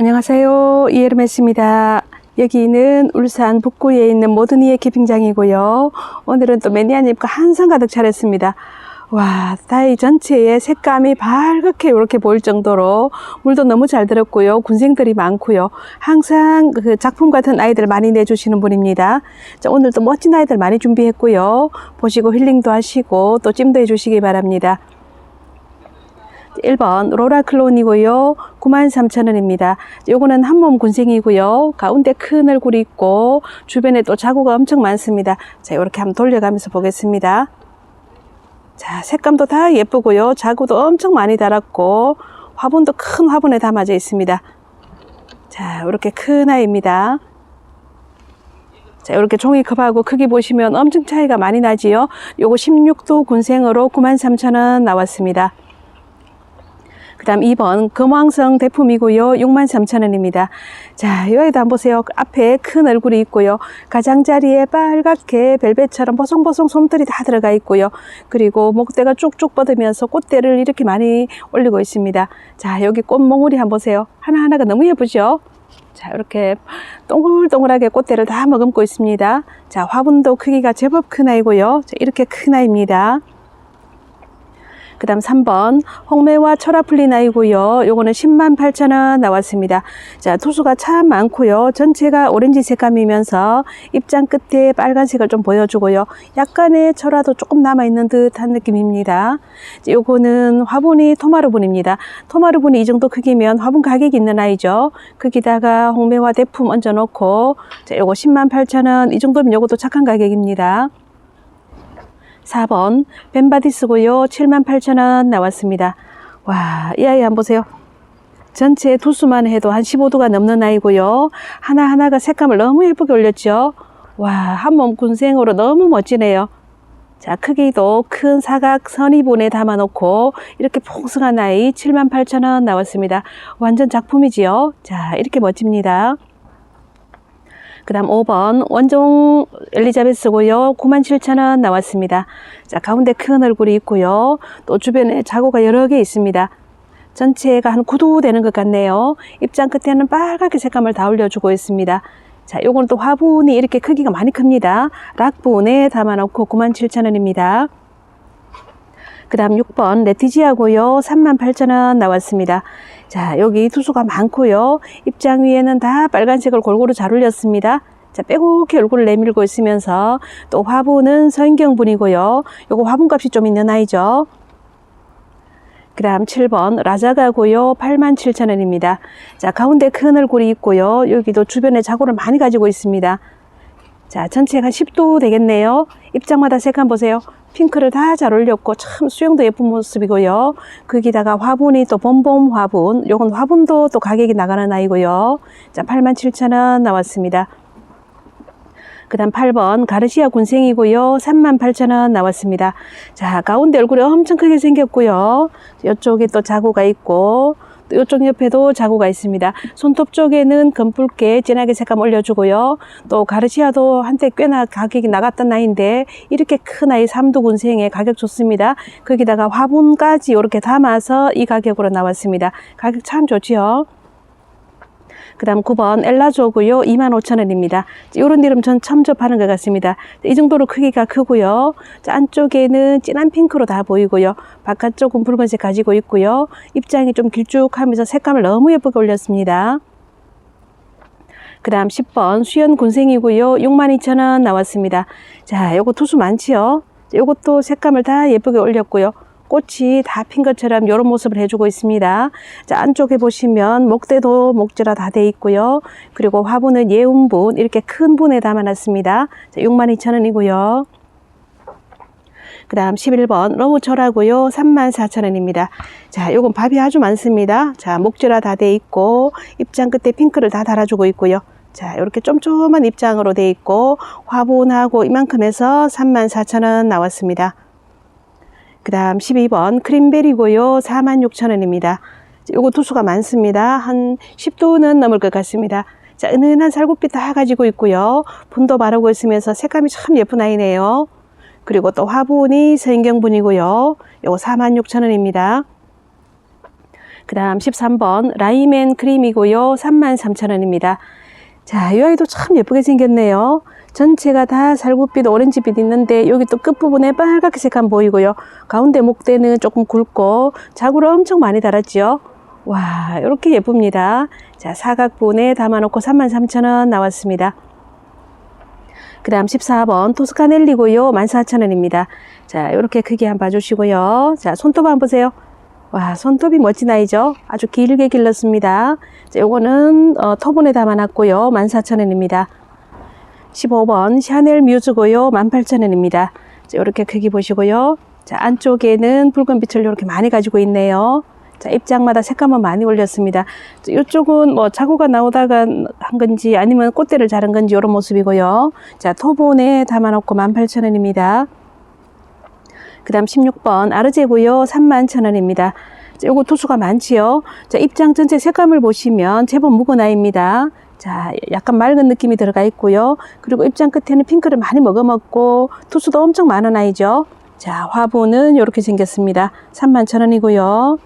안녕하세요. 이에르메스입니다. 여기는 울산 북구에 있는 모든 이의 캠핑장이고요. 오늘은 또 매니아님과 한상 가득 차렸습니다. 와, 다이 전체에 색감이 밝게 이렇게 보일 정도로 물도 너무 잘 들었고요. 군생들이 많고요. 항상 그 작품 같은 아이들 많이 내주시는 분입니다. 자, 오늘도 멋진 아이들 많이 준비했고요. 보시고 힐링도 하시고 또 찜도 해주시기 바랍니다. 1번 로라 클론이고요. 93,000원입니다. 요거는 한몸 군생이고요. 가운데 큰 얼굴이 있고 주변에 또 자구가 엄청 많습니다. 자, 이렇게 한번 돌려가면서 보겠습니다. 자, 색감도 다 예쁘고요. 자구도 엄청 많이 달았고 화분도 큰 화분에 담아져 있습니다. 자, 이렇게 큰 아이입니다. 자, 이렇게 종이컵하고 크기 보시면 엄청 차이가 많이 나지요. 요거 16도 군생으로 93,000원 나왔습니다. 그 다음 2번 금왕성 대품이고요. 63,000원입니다. 자, 여기도 한번 보세요. 앞에 큰 얼굴이 있고요. 가장자리에 빨갛게 벨벳처럼 보송보송 솜털이 다 들어가 있고요. 그리고 목대가 쭉쭉 뻗으면서 꽃대를 이렇게 많이 올리고 있습니다. 자, 여기 꽃몽울이 한번 보세요. 하나하나가 너무 예쁘죠? 자, 이렇게 동글동글하게 꽃대를 다 머금고 있습니다. 자, 화분도 크기가 제법 큰 아이고요. 자, 이렇게 큰 아이입니다. 그 다음 3번 홍매와 철화풀린 아이고요. 요거는 10만 8천 원 나왔습니다. 자 투수가 참 많고요. 전체가 오렌지 색감이면서 입장 끝에 빨간색을 좀 보여주고요. 약간의 철화도 조금 남아있는 듯한 느낌입니다. 자, 요거는 화분이 토마르분입니다. 토마르분이 이 정도 크기면 화분 가격이 있는 아이죠. 거기다가 홍매와 대품 얹어놓고 자, 요거 10만 8천 원 이 정도면 요것도 착한 가격입니다. 4번 벤바디스고요. 78,000원 나왔습니다. 와, 이 아이 한번 보세요. 전체 두수만 해도 한 15도가 넘는 아이고요. 하나하나가 색감을 너무 예쁘게 올렸죠. 와, 한 몸 군생으로 너무 멋지네요. 자, 크기도 큰 사각 선이분에 담아놓고 이렇게 풍성한 아이 78,000원 나왔습니다. 완전 작품이지요. 자, 이렇게 멋집니다. 그 다음 5번 원종 엘리자베스고요. 97,000원 나왔습니다. 자 가운데 큰 얼굴이 있고요. 또 주변에 자구가 여러 개 있습니다. 전체가 한 9도 되는 것 같네요. 입장 끝에는 빨갛게 색감을 다 올려주고 있습니다. 자, 요건 또 화분이 이렇게 크기가 많이 큽니다. 락분에 담아놓고 97,000원입니다. 그 다음 6번 레티지아고요. 38,000원 나왔습니다. 자, 여기 투수가 많고요. 입장 위에는 다 빨간색을 골고루 잘 올렸습니다. 자, 빼곡히 얼굴을 내밀고 있으면서 또 화분은 서인경분이고요. 요거 화분값이 좀 있는 아이죠. 그 다음 7번 라자가고요. 87,000원입니다. 자, 가운데 큰 얼굴이 있고요. 여기도 주변에 자구를 많이 가지고 있습니다. 자, 전체가 한 10도 되겠네요. 입장마다 색감 보세요. 핑크를 다 잘 올렸고 참 수영도 예쁜 모습이고요. 거기다가 화분이 또 봄봄 화분. 요건 화분도 또 가격이 나가는 아이고요. 자, 87,000원 나왔습니다. 그 다음 8번 가르시아 군생이고요. 38,000원 나왔습니다. 자, 가운데 얼굴이 엄청 크게 생겼고요. 이쪽에 또 자구가 있고 또 이쪽 옆에도 자구가 있습니다. 손톱 쪽에는 검붉게 진하게 색감 올려주고요. 또 가르시아도 한때 꽤나 가격이 나갔던 아이인데 이렇게 큰 아이 삼두 군생에 가격 좋습니다. 거기다가 화분까지 이렇게 담아서 이 가격으로 나왔습니다. 가격 참 좋지요. 그 다음 9번 엘라조고요. 25,000원입니다. 이런 이름 전 처음 접하는 것 같습니다. 이 정도로 크기가 크고요. 안쪽에는 진한 핑크로 다 보이고요. 바깥쪽은 붉은색 가지고 있고요. 입장이 좀 길쭉하면서 색감을 너무 예쁘게 올렸습니다. 그 다음 10번 수연 군생이고요. 62,000원 나왔습니다. 자, 요거 투수 많지요? 요것도 색감을 다 예쁘게 올렸고요. 꽃이 다 핀 것처럼 이런 모습을 해주고 있습니다. 자, 안쪽에 보시면 목대도 목재라 다 돼 있고요. 그리고 화분은 예운분 이렇게 큰 분에 담아놨습니다. 자, 62,000원이고요. 그 다음 11번 러브철하고요. 34,000원입니다. 자, 요건 밥이 아주 많습니다. 자, 목재라 다 돼 있고 입장 끝에 핑크를 다 달아주고 있고요. 자, 이렇게 쫌쫌한 입장으로 돼 있고 화분하고 이만큼 해서 34,000원 나왔습니다. 그 다음 12번 크림베리고요. 46,000원입니다. 요거 두수가 많습니다. 한 10도는 넘을 것 같습니다. 자, 은은한 살구빛 다 가지고 있고요. 분도 바르고 있으면서 색감이 참 예쁜 아이네요. 그리고 또 화분이 서인경분이고요. 요거 46,000원입니다. 그 다음 13번 라이맨 크림이고요. 33,000원입니다. 자, 이 아이도 참 예쁘게 생겼네요. 전체가 다 살구빛, 오렌지빛 있는데 여기 또 끝부분에 빨갛게 색감 보이고요. 가운데 목대는 조금 굵고 자구를 엄청 많이 달았죠. 와, 이렇게 예쁩니다. 자, 사각분에 담아놓고 33,000원 나왔습니다. 그 다음 14번 토스카넬리고요. 14,000원입니다. 자, 이렇게 크게 한번 봐주시고요. 자, 손톱 한번 보세요. 와, 손톱이 멋진 아이죠? 아주 길게 길렀습니다. 자, 요거는 어, 터분에 담아놨고요. 14,000원입니다. 15번 샤넬 뮤즈고요. 18,000원입니다. 자, 이렇게 크기 보시고요. 자, 안쪽에는 붉은 빛을 이렇게 많이 가지고 있네요. 자, 입장마다 색감은 많이 올렸습니다. 자, 이쪽은 뭐 자구가 나오다가 한 건지 아니면 꽃대를 자른 건지 이런 모습이고요. 자, 토본에 담아놓고 18,000원입니다. 그 다음 16번 아르제고요. 31,000원입니다. 자, 요거 도수가 많지요. 자, 입장 전체 색감을 보시면 제법 묵은 아이입니다. 자, 약간 맑은 느낌이 들어가 있고요. 그리고 입장 끝에는 핑크를 많이 먹어먹고 투수도 엄청 많은 아이죠. 자, 화분은 이렇게 생겼습니다. 31,000원이고요.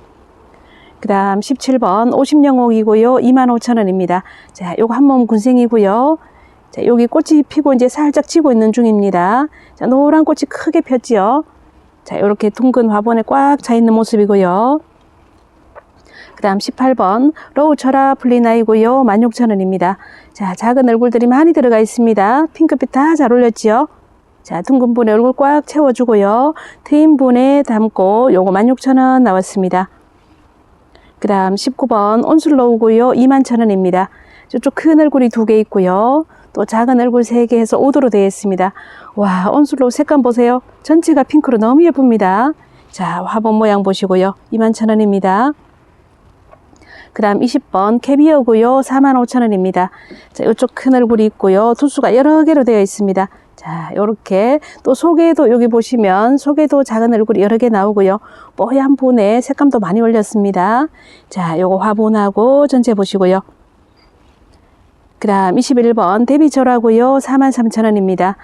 그 다음 17번 50영옥이고요. 25,000원입니다. 자, 요거 한 몸 군생이고요. 자, 여기 꽃이 피고 이제 살짝 지고 있는 중입니다. 자, 노란 꽃이 크게 폈지요. 자, 이렇게 둥근 화분에 꽉 차 있는 모습이고요. 그 다음 18번 로우 철아 플리나이고요. 16,000원입니다. 자, 작은 얼굴들이 많이 들어가 있습니다. 핑크빛 다 잘 올렸지요. 자, 둥근 분에 얼굴 꽉 채워주고요. 트인 분에 담고 요거 16,000원 나왔습니다. 그 다음 19번 온슬로우고요. 21,000원입니다. 저쪽 큰 얼굴이 두 개 있고요. 또 작은 얼굴 세 개 해서 5도로 되어 있습니다. 와, 온슬로우 색감 보세요. 전체가 핑크로 너무 예쁩니다. 자, 화분 모양 보시고요. 21,000원입니다. 그 다음 20번 캐비어고요. 45,000원입니다. 자, 이쪽 큰 얼굴이 있고요. 두수가 여러 개로 되어 있습니다. 자, 요렇게 또 속에도 여기 보시면 속에도 작은 얼굴이 여러 개 나오고요. 뽀얀 분에 색감도 많이 올렸습니다. 자, 요거 화분하고 전체 보시고요. 그 다음 21번 데비철하고요. 43,000원입니다.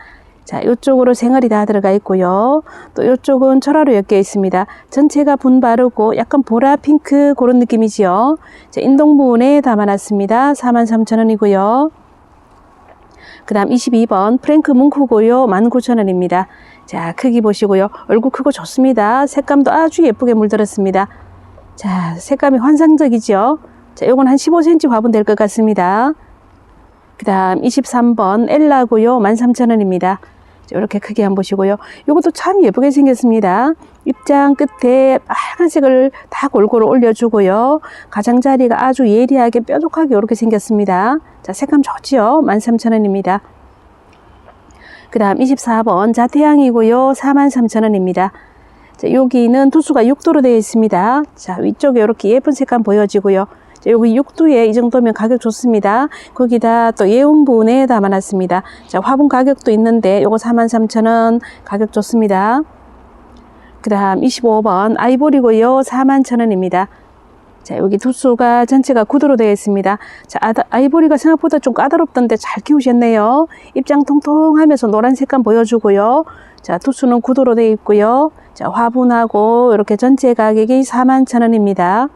자, 이쪽으로 생얼이 다 들어가 있고요. 또 이쪽은 철화로 엮여 있습니다. 전체가 분 바르고 약간 보라 핑크 그런 느낌이지요. 자, 인동 부분에 담아놨습니다. 43,000원이고요. 그 다음 22번 프랭크 뭉크고요. 19,000원입니다. 자, 크기 보시고요. 얼굴 크고 좋습니다. 색감도 아주 예쁘게 물들었습니다. 자, 색감이 환상적이죠. 자, 요건 한 15cm 화분 될 것 같습니다. 그 다음 23번 엘라고요. 13,000원입니다. 이렇게 크게 한번 보시고요. 이것도 참 예쁘게 생겼습니다. 입장 끝에 빨간색을 다 골고루 올려주고요. 가장자리가 아주 예리하게 뾰족하게 이렇게 생겼습니다. 자, 색감 좋지요? 13,000원입니다. 그 다음 24번 자태양이고요. 43,000원입니다. 자, 여기는 두수가 6도로 되어 있습니다. 자, 위쪽에 이렇게 예쁜 색감 보여지고요. 자, 여기 6도에 이 정도면 가격 좋습니다. 거기다 또 예온분에 담아놨습니다. 자, 화분 가격도 있는데 요거 43,000원 가격 좋습니다. 그 다음 25번 아이보리고요. 41,000원입니다. 자, 여기 두수가 전체가 구도로 되어 있습니다. 자, 아이보리가 생각보다 좀 까다롭던데 잘 키우셨네요. 입장 통통하면서 노란 색감 보여주고요. 자, 두수는 구도로 되어 있고요. 자, 화분하고 이렇게 전체 가격이 41,000원입니다.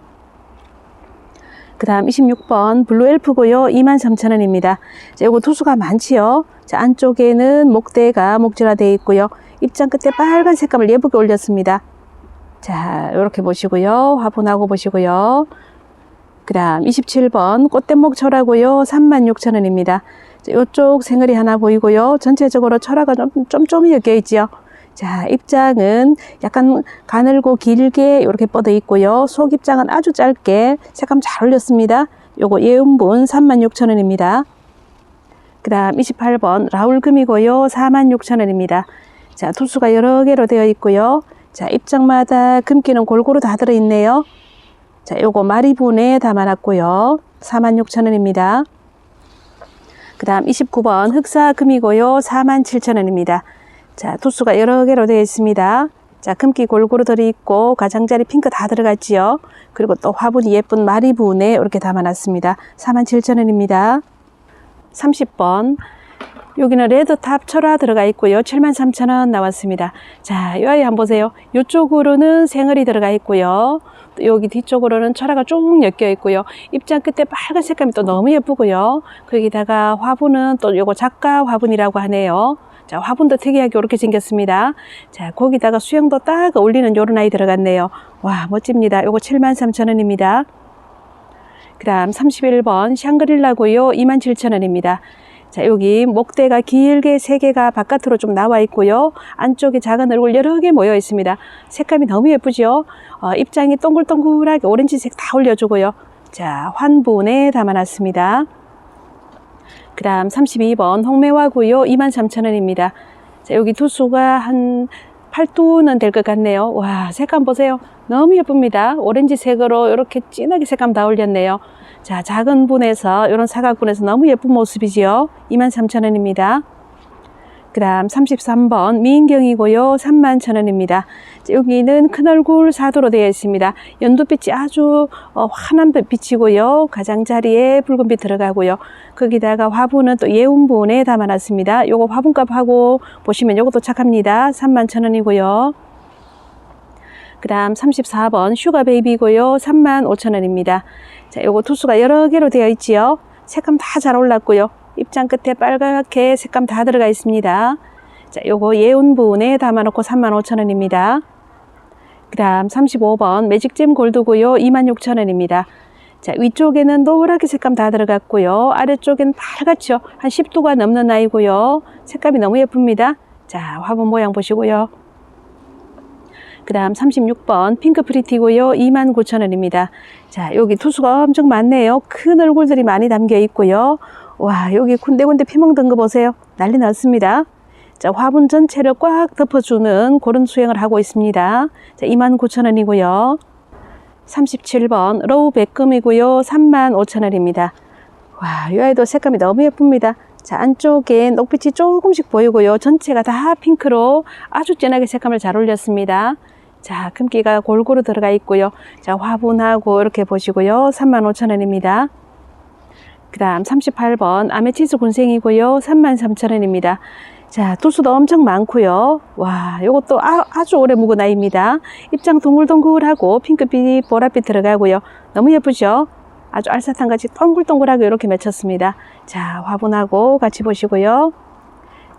그 다음 26번 블루 엘프고요. 23,000원입니다. 자, 요거 투수가 많지요. 자, 안쪽에는 목대가 목질화 되어 있고요. 입장 끝에 빨간 색감을 예쁘게 올렸습니다. 자, 이렇게 보시고요. 화분하고 보시고요. 그 다음 27번 꽃대목 철하고요. 36,000원입니다. 자, 요쪽 생얼이 하나 보이고요. 전체적으로 철화가 좀, 좀, 좀 엮여 있지요. 자, 입장은 약간 가늘고 길게 이렇게 뻗어 있고요. 속 입장은 아주 짧게 색감 잘 올렸습니다. 요거 예음분 36,000원입니다. 그 다음 28번 라울금이고요. 46,000원입니다. 자, 투수가 여러 개로 되어 있고요. 자, 입장마다 금기는 골고루 다 들어있네요. 자, 요거 마리분에 담아놨고요. 46,000원입니다. 그 다음 29번 흑사금이고요. 47,000원입니다. 자, 투수가 여러 개로 되어 있습니다. 자, 금기 골고루 들어 있고 가장자리 핑크 다 들어갔지요. 그리고 또 화분이 예쁜 마리분에 이렇게 담아놨습니다. 47,000원입니다. 30번 여기는 레드탑 철화 들어가 있고요. 73,000원 나왔습니다. 자, 이 아이 한번 보세요. 이쪽으로는 생얼이 들어가 있고요. 또 여기 뒤쪽으로는 철화가 쭉 엮여 있고요. 입장 끝에 빨간 색감이 또 너무 예쁘고요. 거기다가 화분은 또 요거 작가 화분이라고 하네요. 자, 화분도 특이하게 이렇게 생겼습니다. 자, 거기다가 수영도 딱 어울리는 요런 아이 들어갔네요. 와, 멋집니다. 요거 73,000원입니다. 그 다음 31번 샹그릴라고요. 27,000원입니다. 자, 여기 목대가 길게 세 개가 바깥으로 좀 나와 있고요. 안쪽에 작은 얼굴 여러 개 모여 있습니다. 색감이 너무 예쁘죠? 어, 입장이 동글동글하게 오렌지색 다 올려주고요. 자, 환분에 담아놨습니다. 그 다음 32번 홍매화고요. 23,000원입니다. 자, 여기 두수가 한 8두는 될 것 같네요. 와, 색감 보세요. 너무 예쁩니다. 오렌지 색으로 이렇게 진하게 색감 다 올렸네요. 자, 작은 분에서 이런 사각분에서 너무 예쁜 모습이지요. 23,000원입니다. 그 다음 33번 미인경이고요. 31,000원입니다. 여기는 큰 얼굴 사도로 되어 있습니다. 연두빛이 아주 어, 환한 빛이고요. 가장자리에 붉은빛 들어가고요. 거기다가 화분은 또 예운분에 담아놨습니다. 요거 화분값하고 보시면 요것도 착합니다. 31,000원이고요. 그 다음 34번 슈가 베이비고요. 35,000원입니다. 자, 요거 투수가 여러 개로 되어 있지요. 색감 다 잘 올랐고요. 입장 끝에 빨갛게 색감 다 들어가 있습니다. 자, 요거 예운 부분에 담아놓고 35,000원입니다. 그 다음 35번 매직잼 골드고요. 26,000원입니다. 자, 위쪽에는 노랗게 색감 다 들어갔고요. 아래쪽엔 빨갛죠. 한 10도가 넘는 아이고요. 색감이 너무 예쁩니다. 자, 화분 모양 보시고요. 그 다음 36번 핑크 프리티고요. 29,000원입니다. 자, 여기 투수가 엄청 많네요. 큰 얼굴들이 많이 담겨 있고요. 와, 여기 군데군데 피멍든 거 보세요. 난리 났습니다. 자, 화분 전체를 꽉 덮어주는 그런 수행을 하고 있습니다. 자, 29,000원이고요. 37번 로우 백금이고요. 35,000원입니다. 와, 이 아이도 색감이 너무 예쁩니다. 자, 안쪽에 녹빛이 조금씩 보이고요. 전체가 다 핑크로 아주 진하게 색감을 잘 올렸습니다. 자, 금기가 골고루 들어가 있고요. 자, 화분하고 이렇게 보시고요. 35,000원입니다. 그 다음 38번 아메치스 군생이고요. 33,000원입니다. 자, 두수도 엄청 많고요. 와, 요것도 아, 주 오래 묵은 아이입니다. 입장 동글동글하고 핑크빛, 보랏빛 들어가고요. 너무 예쁘죠? 아주 알사탕 같이 동글동글하게 이렇게 맺혔습니다. 자, 화분하고 같이 보시고요.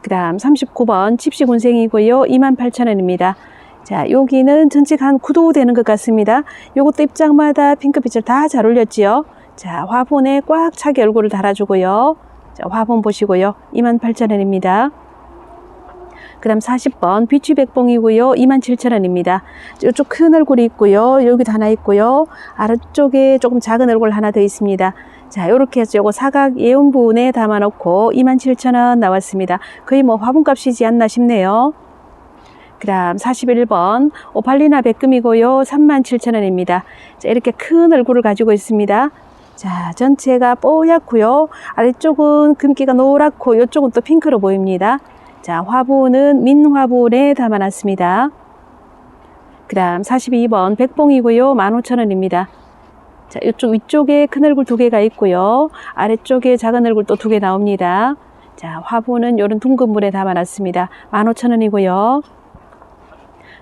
그 다음 39번 칩시 군생이고요. 28,000원입니다. 자, 여기는 전체가 한 9도 되는 것 같습니다. 요것도 입장마다 핑크빛을 다 잘 올렸지요. 자, 화분에 꽉 차게 얼굴을 달아주고요. 자, 화분 보시고요. 28,000원입니다. 그 다음 40번 비취백봉이고요. 27,000원입니다. 이쪽 큰 얼굴이 있고요. 여기도 하나 있고요. 아래쪽에 조금 작은 얼굴 하나 더 있습니다. 자, 요렇게 해서 요거 사각 예온 부분에 담아놓고 27,000원 나왔습니다. 거의 뭐 화분값이지 않나 싶네요. 그 다음 41번 오팔리나 백금이고요. 37,000원입니다. 자, 이렇게 큰 얼굴을 가지고 있습니다. 자, 전체가 뽀얗고요. 아래쪽은 금기가 노랗고 이쪽은 또 핑크로 보입니다. 자, 화분은 민화분에 담아놨습니다. 그 다음 42번 백봉이고요. 15,000원입니다. 자, 이쪽 위쪽에 큰 얼굴 두 개가 있고요. 아래쪽에 작은 얼굴 또 두 개 나옵니다. 자, 화분은 이런 둥근 물에 담아놨습니다. 15,000원이고요.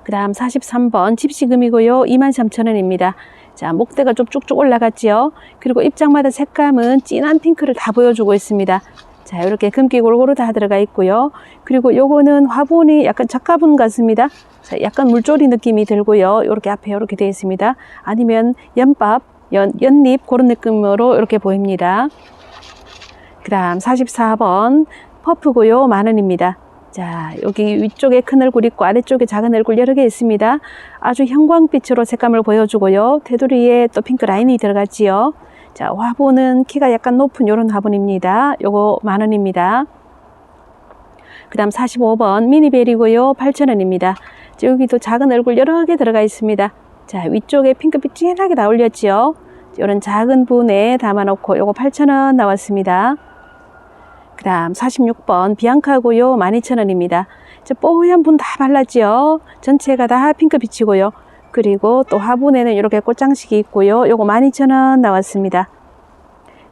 그 다음 43번 집시금이고요. 23,000원입니다. 자, 목대가 좀 쭉쭉 올라갔지요. 그리고 입장마다 색감은 진한 핑크를 다 보여주고 있습니다. 자, 이렇게 금기 골고루 다 들어가 있고요. 그리고 요거는 화분이 약간 작가분 같습니다. 자, 약간 물조리 느낌이 들고요. 이렇게 앞에 이렇게 되어 있습니다. 아니면 연밥, 연, 연잎 그런 느낌으로 이렇게 보입니다. 그 다음 44번 퍼프고요. 만원입니다. 자, 여기 위쪽에 큰 얼굴 있고 아래쪽에 작은 얼굴 여러 개 있습니다. 아주 형광빛으로 색감을 보여주고요. 테두리에 또 핑크 라인이 들어갔지요. 자, 화분은 키가 약간 높은 이런 화분입니다. 요거 만 원입니다. 그 다음 45번 미니벨이고요. 8,000원입니다. 여기도 작은 얼굴 여러 개 들어가 있습니다. 자, 위쪽에 핑크빛 진하게 다 올렸지요. 이런 작은 분에 담아놓고 요거 8,000원 나왔습니다. 그 다음 46번 비앙카고요. 12,000원입니다. 저 뽀얀 분 다 발랐지요. 전체가 다 핑크빛이고요. 그리고 또 화분에는 이렇게 꽃장식이 있고요. 요거 12,000원 나왔습니다.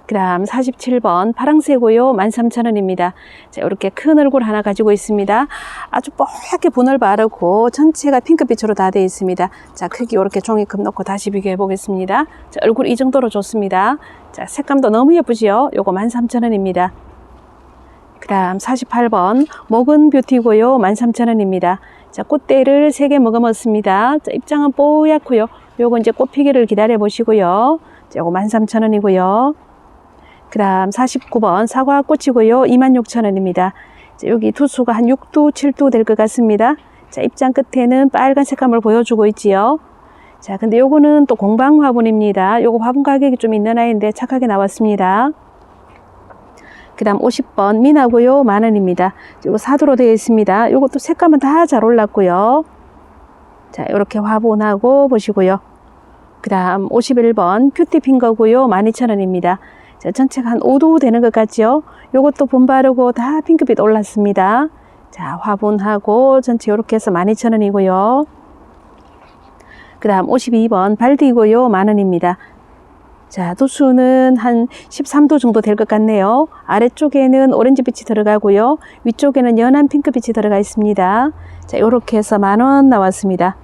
그다음 47번 파랑새고요. 13,000원입니다. 자, 이렇게 큰 얼굴 하나 가지고 있습니다. 아주 뽀얗게 분을 바르고 전체가 핑크빛으로 다 되어 있습니다. 자, 크기 이렇게 종이컵 넣고 다시 비교해 보겠습니다. 자, 얼굴 이 정도로 좋습니다. 자, 색감도 너무 예쁘지요? 요거 13,000원입니다. 그다음 48번 목은 뷰티고요. 13,000원입니다. 자, 꽃대를 3개 먹어먹습니다. 자, 입장은 뽀얗고요. 요거 이제 꽃 피기를 기다려 보시고요. 자, 요거 13,000원이고요. 그 다음 49번 사과꽃이고요. 26,000원입니다. 여기 두수가 한 6두, 7두 될 것 같습니다. 자, 입장 끝에는 빨간 색감을 보여주고 있지요. 자, 근데 요거는 또 공방 화분입니다. 요거 화분 가격이 좀 있는 아이인데 착하게 나왔습니다. 그 다음 50번 미나고요. 만원입니다. 요거 사두로 되어 있습니다. 요것도 색감은 다 잘 올랐고요. 자, 이렇게 화분하고 보시고요. 그 다음 51번 큐티 핑거고요. 12,000원입니다. 자, 전체가 한 5도 되는 것 같죠? 요것도 본 바르고 다 핑크빛 올랐습니다. 자, 화분하고 전체 이렇게 해서 12,000원이고요. 그 다음 52번 발디고요. 만원입니다. 자, 도수는 한 13도 정도 될 것 같네요. 아래쪽에는 오렌지빛이 들어가고요. 위쪽에는 연한 핑크빛이 들어가 있습니다. 자, 이렇게 해서 만 원 나왔습니다.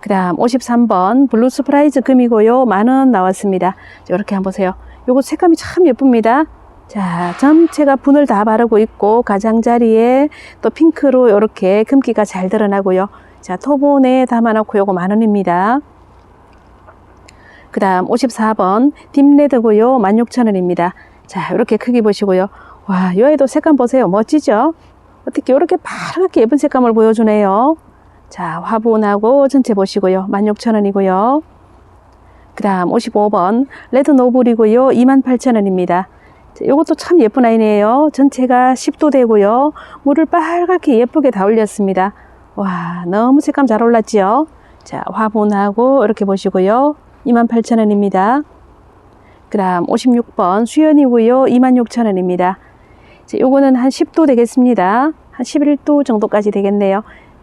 그 다음 53번 블루 스프라이즈 금이고요. 만 원 나왔습니다. 자, 이렇게 한번 보세요. 요거 색감이 참 예쁩니다. 자, 전체가 분을 다 바르고 있고 가장자리에 또 핑크로 이렇게 금기가 잘 드러나고요. 자, 토본에 담아놓고 요거 만 원입니다. 그 다음 54번 딥레드고요. 16,000원입니다. 자, 이렇게 크기 보시고요. 와, 요 아이도 색감 보세요. 멋지죠? 어떻게 이렇게 파랗게 예쁜 색감을 보여주네요. 자, 화분하고 전체 보시고요. 16,000원이고요. 그 다음 55번 레드 노블이고요. 28,000원입니다. 이것도 참 예쁜 아이네요. 전체가 10도 되고요. 물을 빨갛게 예쁘게 다 올렸습니다. 와, 너무 색감 잘 올랐지요? 자, 화분하고 이렇게 보시고요. 28,000원입니다. 그 다음 56번 수연이고요. 26,000원입니다. 요거는 한 10도 되겠습니다. 한 11도 정도까지 되겠네요.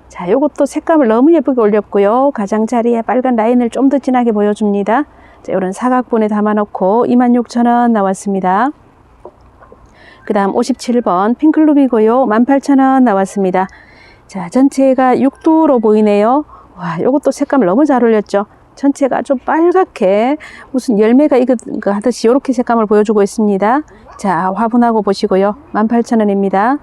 자, 요것도 색감을 너무 예쁘게 올렸고요. 가장자리에 빨간 라인을 좀 더 진하게 보여줍니다. 자, 요런 사각분에 담아놓고 26,000원 나왔습니다. 그 다음 57번 핑클루비고요. 18,000원 나왔습니다. 자, 전체가 6도로 보이네요. 와, 요것도 색감을 너무 잘 올렸죠. 전체가 좀 빨갛게 무슨 열매가 익은 거 하듯이 이렇게 색감을 보여주고 있습니다. 자, 화분하고 보시고요. 18,000원입니다.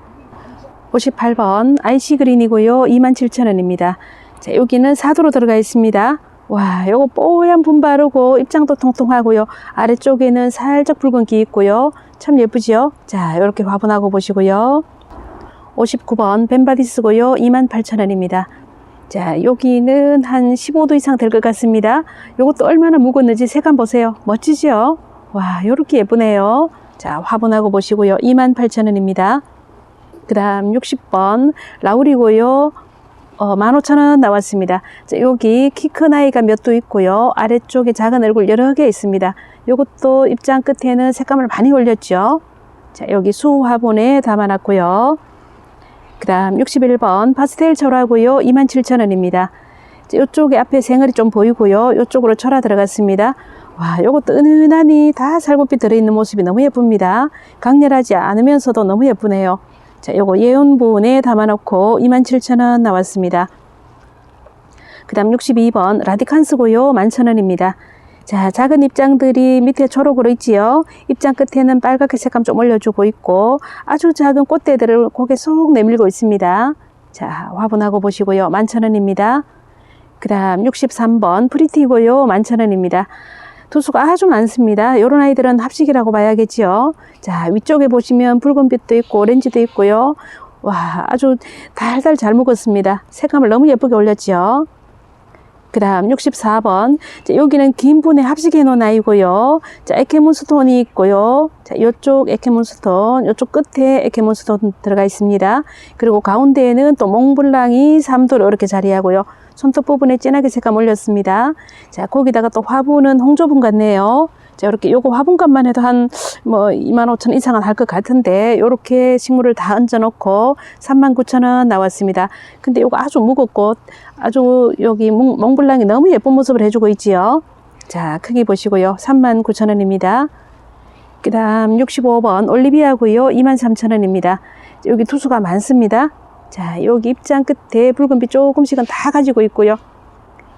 58번 아이시 그린이고요. 27,000원입니다. 자, 여기는 사도로 들어가 있습니다. 와, 요거 뽀얀 분 바르고 입장도 통통하고요. 아래쪽에는 살짝 붉은기 있고요. 참 예쁘지요? 자, 이렇게 화분하고 보시고요. 59번 벤바디스고요. 28,000원입니다. 자, 여기는 한 15도 이상 될 것 같습니다. 요것도 얼마나 묵었는지 색감 보세요. 멋지죠? 와, 요렇게 예쁘네요. 자, 화분하고 보시고요. 28,000원입니다. 그 다음 60번 라울이고요. 어, 15,000원 나왔습니다. 자, 여기 키 큰 아이가 몇 도 있고요. 아래쪽에 작은 얼굴 여러 개 있습니다. 요것도 입장 끝에는 색감을 많이 올렸죠. 자, 여기 수 화분에 담아놨고요. 그 다음 61번 파스텔 철화고요. 27,000원입니다. 이쪽에 앞에 생얼이 좀 보이고요. 이쪽으로 철화 들어갔습니다. 와, 요것도 은은하니 다 살구빛 들어있는 모습이 너무 예쁩니다. 강렬하지 않으면서도 너무 예쁘네요. 자, 요거 예온 부분에 담아놓고 27,000원 나왔습니다. 그 다음 62번 라디칸스고요. 11,000원입니다. 자, 작은 입장들이 밑에 초록으로 있지요. 입장 끝에는 빨갛게 색감 좀 올려주고 있고 아주 작은 꽃대들을 고개 쏙 내밀고 있습니다. 자, 화분하고 보시고요. 11,000원입니다. 그 다음 63번 프리티고요. 11,000원입니다. 도수가 아주 많습니다. 이런 아이들은 합식이라고 봐야겠지요. 자, 위쪽에 보시면 붉은빛도 있고 오렌지도 있고요. 와, 아주 달달 잘 먹었습니다. 색감을 너무 예쁘게 올렸죠. 그 다음 64번. 자, 여기는 긴 분에 합식해 놓은 아이고요. 자, 에케문스톤이 있고요. 자, 요쪽 에케문스톤, 요쪽 끝에 에케문스톤 들어가 있습니다. 그리고 가운데에는 또 몽블랑이 3도로 이렇게 자리하고요. 손톱 부분에 진하게 색감 올렸습니다. 자, 거기다가 또 화분은 홍조분 같네요. 자, 이렇게 요거 화분값만 해도 한 뭐 2만 5천 이상은 할 것 같은데 요렇게 식물을 다 얹어 놓고 3만 9천 원 나왔습니다. 근데 요거 아주 무겁고 아주 여기 몽, 몽블랑이 너무 예쁜 모습을 해주고 있지요. 자, 크기 보시고요. 3만 9천 원입니다. 그 다음 65번 올리비아고요. 23,000원입니다. 여기 투수가 많습니다. 자, 여기 입장 끝에 붉은빛 조금씩은 다 가지고 있고요.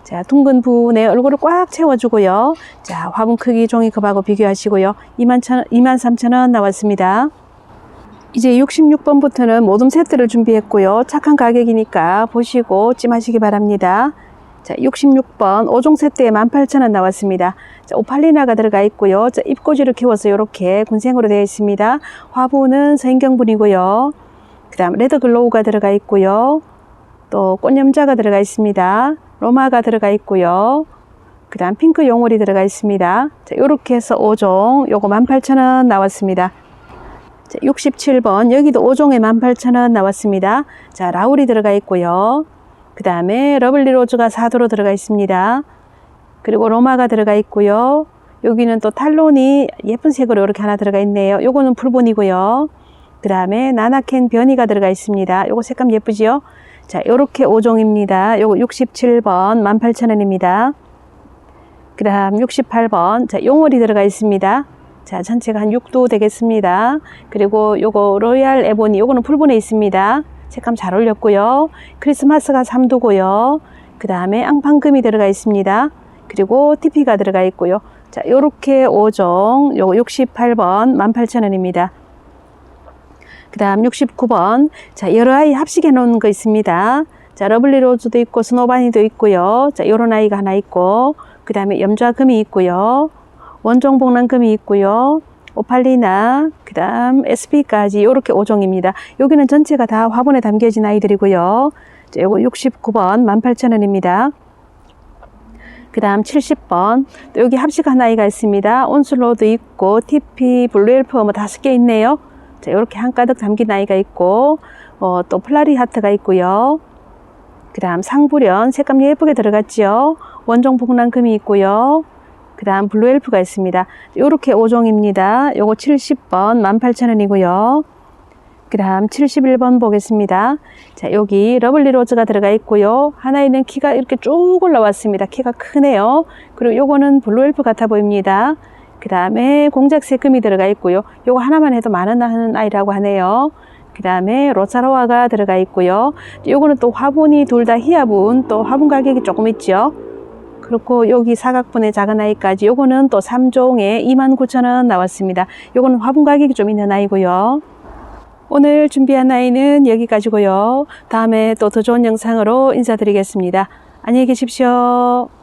자, 둥근 부분에 얼굴을 꽉 채워주고요. 자, 화분 크기 종이컵하고 비교하시고요. 21,000원, 23,000원 나왔습니다. 이제 66번부터는 모둠 세트를 준비했고요. 착한 가격이니까 보시고 찜하시기 바랍니다. 자, 66번 5종 세트에 18,000원 나왔습니다. 자, 오팔리나가 들어가 있고요. 자, 입꼬지를 키워서 이렇게 군생으로 되어 있습니다. 화분은 서인경분이고요. 그 다음 레드글로우가 들어가 있고요. 또 꽃염자가 들어가 있습니다. 로마가 들어가 있고요. 그 다음 핑크 용월이 들어가 있습니다. 자, 요렇게 해서 5종 요거 18,000원 나왔습니다. 자, 67번 여기도 5종에 18,000원 나왔습니다. 자, 라울이 들어가 있고요. 그 다음에 러블리 로즈가 4도로 들어가 있습니다. 그리고 로마가 들어가 있고요. 여기는 또 탈론이 예쁜 색으로 이렇게 하나 들어가 있네요. 요거는 풀본이고요. 그 다음에 나나켄 변이가 들어가 있습니다. 요거 색감 예쁘지요? 자, 요렇게 5종입니다. 요거 67번 18,000원입니다. 그 다음 68번 자, 용월이 들어가 있습니다. 자, 전체가 한 6도 되겠습니다. 그리고 요거 로얄 에보니 요거는 풀본에 있습니다. 색감 잘 어울렸고요. 크리스마스가 3도고요. 그 다음에 앙팡금이 들어가 있습니다. 그리고 TP가 들어가 있고요. 자, 요렇게 5종, 요거 68번 18,000원입니다. 그 다음 69번. 자, 여러 아이 합식해 놓은 거 있습니다. 자, 러블리 로즈도 있고, 스노바니도 있고요. 자, 요런 아이가 하나 있고, 그 다음에 염좌금이 있고요. 원종 복랑금이 있고요. 오팔리나, 그 다음 SP까지 요렇게 5종입니다. 여기는 전체가 다 화분에 담겨진 아이들이고요. 자, 요거 69번 18,000원입니다. 그 다음 70번. 또 여기 합식한 아이가 있습니다. 온슬로도 있고, TP, 블루엘프 뭐 다섯 개 있네요. 자, 이렇게 한가득 담긴 아이가 있고, 어, 또 플라리 하트가 있고요. 그 다음 상부련, 색감 예쁘게 들어갔지요. 원종 복랑금이 있고요. 그 다음 블루 엘프가 있습니다. 요렇게 5종입니다. 요거 70번 18,000원이고요. 그 다음 71번 보겠습니다. 자, 여기 러블리 로즈가 들어가 있고요. 하나에는 키가 이렇게 쭉 올라왔습니다. 키가 크네요. 그리고 요거는 블루 엘프 같아 보입니다. 그 다음에 공작새 금이 들어가 있고요. 요거 하나만 해도 만원 하는 아이라고 하네요. 그 다음에 로차로아가 들어가 있고요. 요거는 또 화분이 둘 다 희화분, 또 화분 가격이 조금 있죠. 그렇고 여기 사각분의 작은 아이까지 요거는 또 3종에 29,000원 나왔습니다. 요거는 화분 가격이 좀 있는 아이고요. 오늘 준비한 아이는 여기까지고요. 다음에 또 더 좋은 영상으로 인사드리겠습니다. 안녕히 계십시오.